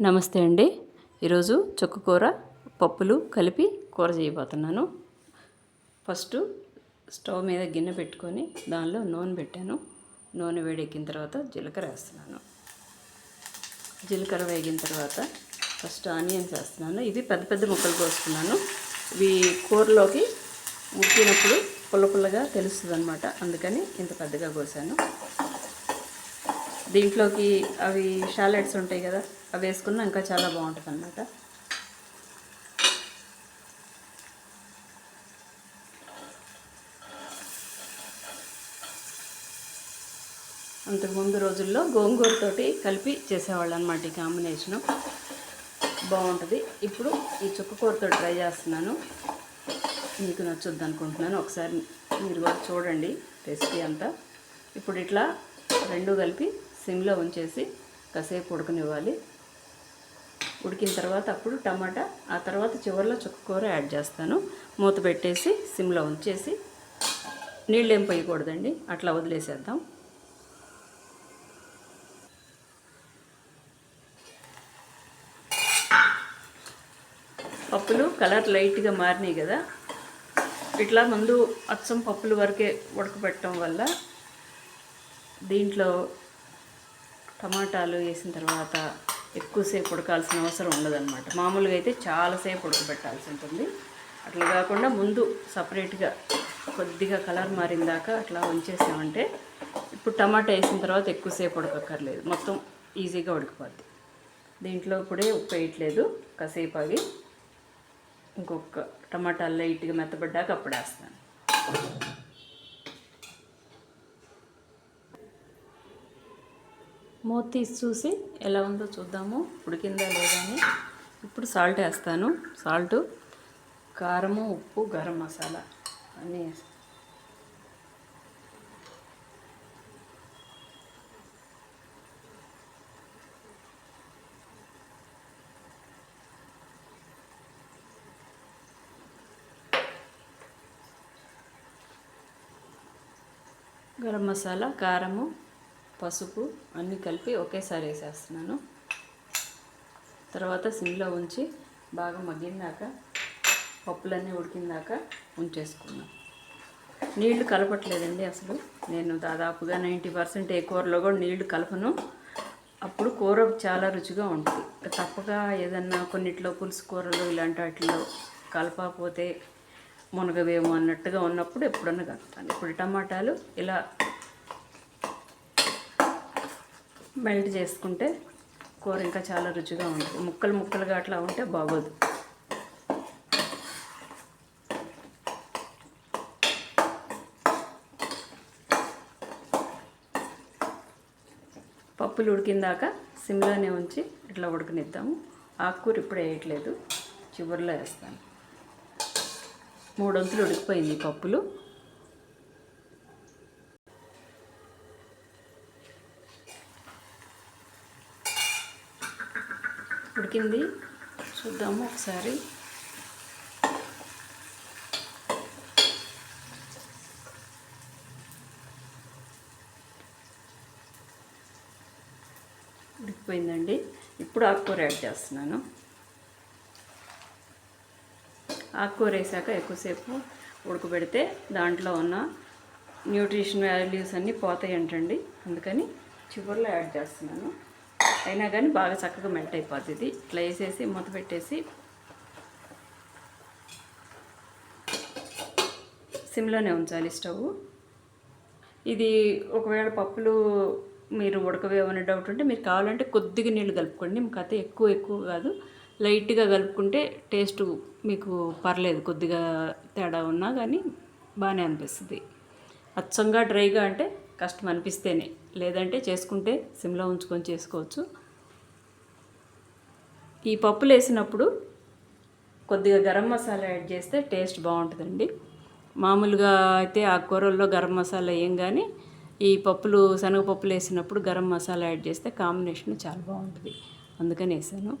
నమస్తే అండి. ఈరోజు చుక్కకూర పప్పులు కలిపి కూర చేయబోతున్నాను. ఫస్ట్ స్టవ్ మీద గిన్నె పెట్టుకొని దానిలో నూనె పెట్టాను. నూనె వేడెక్కిన తర్వాత జీలకర్ర వేస్తున్నాను. జీలకర్ర వేగిన తర్వాత ఫస్ట్ ఆనియన్స్ వేస్తున్నాను. ఇవి పెద్ద పెద్ద ముక్కలు కోసుకున్నాను. ఇవి కూరలోకి ఉడికినప్పుడు పుల్ల పుల్లగా తెలుస్తుంది అనమాట అందుకని ఇంత పెద్దగా కోసాను. దీంట్లోకి అవి షాలెట్స్ ఉంటాయి కదా అవి వేసుకున్నా ఇంకా చాలా బాగుంటుంది అన్నమాట. అంతకుముందు రోజుల్లో గోంగూరతోటి కలిపి చేసేవాళ్ళు అనమాట ఈ కాంబినేషను. బాగుంటుంది. ఇప్పుడు ఈ చుక్కకూరతో ట్రై చేస్తున్నాను. మీకు నచ్చుద్ది అనుకుంటున్నాను. ఒకసారి మీరు కూడా చూడండి రెసిపీ అంతా. ఇప్పుడు ఇట్లా రెండు కలిపి సిమ్లో ఉంచేసి కాసేపు ఉడకనివ్వాలి. ఉడికిన తర్వాత అప్పుడు టమాటా ఆ తర్వాత చివరిలో చుక్కకూర యాడ్ చేస్తాను. మూత పెట్టేసి సిమ్లో ఉంచేసి నీళ్ళు ఏం పోయకూడదండి అట్లా వదిలేసేద్దాం. పప్పులు కలర్ లైట్గా మారినాయి కదా ఇట్లా ముందు అచ్చం పప్పుల వరకే ఉడకబెట్టడం వల్ల దీంట్లో టమాటాలు వేసిన తర్వాత ఎక్కువసేపు ఉడకాల్సిన అవసరం ఉండదన్నమాట. మామూలుగా అయితే చాలాసేపు ఉడకబెట్టాల్సి ఉంటుంది. అట్లా కాకుండా ముందు సపరేట్గా కొద్దిగా కలర్ మారిన దాకా అట్లా ఉంచేసామంటే ఇప్పుడు టమాటా వేసిన తర్వాత ఎక్కువసేపు ఉడకక్కర్లేదు. మొత్తం ఈజీగా ఉడికిపోద్ది. దీంట్లో ఇప్పుడే ఉప్పు వేయట్లేదు. కాసేపు ఆగి ఇంకొక టమాటాలు లైట్గా మెత్తబడ్డాక అప్పుడు వేస్తాను. మూత తీసి చూసి ఎలా ఉందో చూద్దాము. ఉడికిందా లేదా అని. ఇప్పుడు సాల్ట్ వేస్తాను. సాల్ట్ కారము ఉప్పు గరం మసాలా అన్నీ వేస్తాను గరం మసాలా కారము పసుపు అన్నీ కలిపి ఒకేసారి వేసేస్తున్నాను. తర్వాత సిమ్లో ఉంచి బాగా మగ్గిందాక పప్పులన్నీ ఉడికిందాక ఉంచేసుకున్నాను నీళ్ళు కలపట్లేదండి అసలు. నేను దాదాపుగా నైంటీ పర్సెంట్ ఏ కూరలో కూడా నీళ్ళు కలపను. అప్పుడు కూర చాలా రుచిగా ఉంటుంది. తప్పక ఏదన్నా కొన్నిట్లో పులుసు కూరలు ఇలాంటి వాటిలో కలపకపోతే మునగవేమో అన్నట్టుగా ఉన్నప్పుడు ఎప్పుడన్నా కలుపుతాను. ఇప్పుడు టమాటాలు ఇలా మెల్ట్ చేసుకుంటే కూర ఇంకా చాలా రుచిగా ఉంటుంది. ముక్కలు ముక్కలుగా అట్లా ఉంటే బాగోదు. పప్పులు ఉడికిందాక సిమ్లోనే ఉంచి ఇట్లా ఉడకనిద్దాము. ఆకుకూర ఇప్పుడు వేయట్లేదు. చివరిలో వేస్తాను. మూడొంతులు ఉడికిపోయింది పప్పులు. ఉడికింది. చూద్దాము ఒకసారి. ఉడికిపోయిందండి. ఇప్పుడు ఆకుకూర యాడ్ చేస్తున్నాను. ఆకుకూర వేసాక ఎక్కువసేపు ఉడకబెడితే దాంట్లో ఉన్న న్యూట్రిషన్ వాల్యూస్ అన్నీ పోతాయి అంటండి అందుకని చివరిలో యాడ్ చేస్తున్నాను. అయినా కానీ బాగా చక్కగా మెల్ట్ అయిపోతుంది ఇట్లా వేసేసి మూత పెట్టేసి సిమ్లోనే ఉంచాలి స్టవ్. ఇది ఒకవేళ పప్పులు మీరు ఉడకవేమనే డౌట్ ఉంటే మీరు కావాలంటే కొద్దిగా నీళ్ళు కలుపుకోండి. మీకు అయితే ఎక్కువ ఎక్కువ కాదు. లైట్గా కలుపుకుంటే టేస్ట్ మీకు పర్లేదు. కొద్దిగా తేడా ఉన్నా కానీ బాగానే అనిపిస్తుంది. అచ్చంగా డ్రైగా అంటే కష్టం అనిపిస్తేనే లేదంటే చేసుకుంటే సిమ్లో ఉంచుకొని చేసుకోవచ్చు. ఈ పప్పులు వేసినప్పుడు కొద్దిగా గరం మసాలా యాడ్ చేస్తే టేస్ట్ బాగుంటుందండి. మామూలుగా అయితే ఆ కూరల్లో గరం మసాలా ఏం కానీ ఈ పప్పులు శనగపప్పులు వేసినప్పుడు గరం మసాలా యాడ్ చేస్తే కాంబినేషన్ చాలా బాగుంటుంది. అందుకని వేసాను.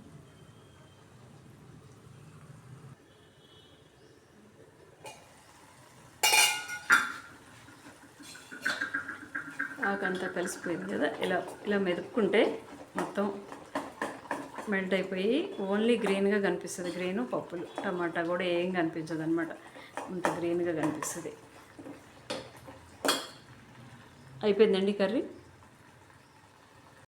ఆకంతా కలిసిపోయింది కదా ఇలా ఇలా మెదుపుకుంటే మొత్తం మెల్ట్ అయిపోయి ఓన్లీ గ్రీన్గా కనిపిస్తుంది. గ్రీన్ పప్పులు. టమాటా కూడా ఏం కనిపించదు అనమాట ఇంత గ్రీన్గా కనిపిస్తుంది. అయిపోయిందండి కర్రీ?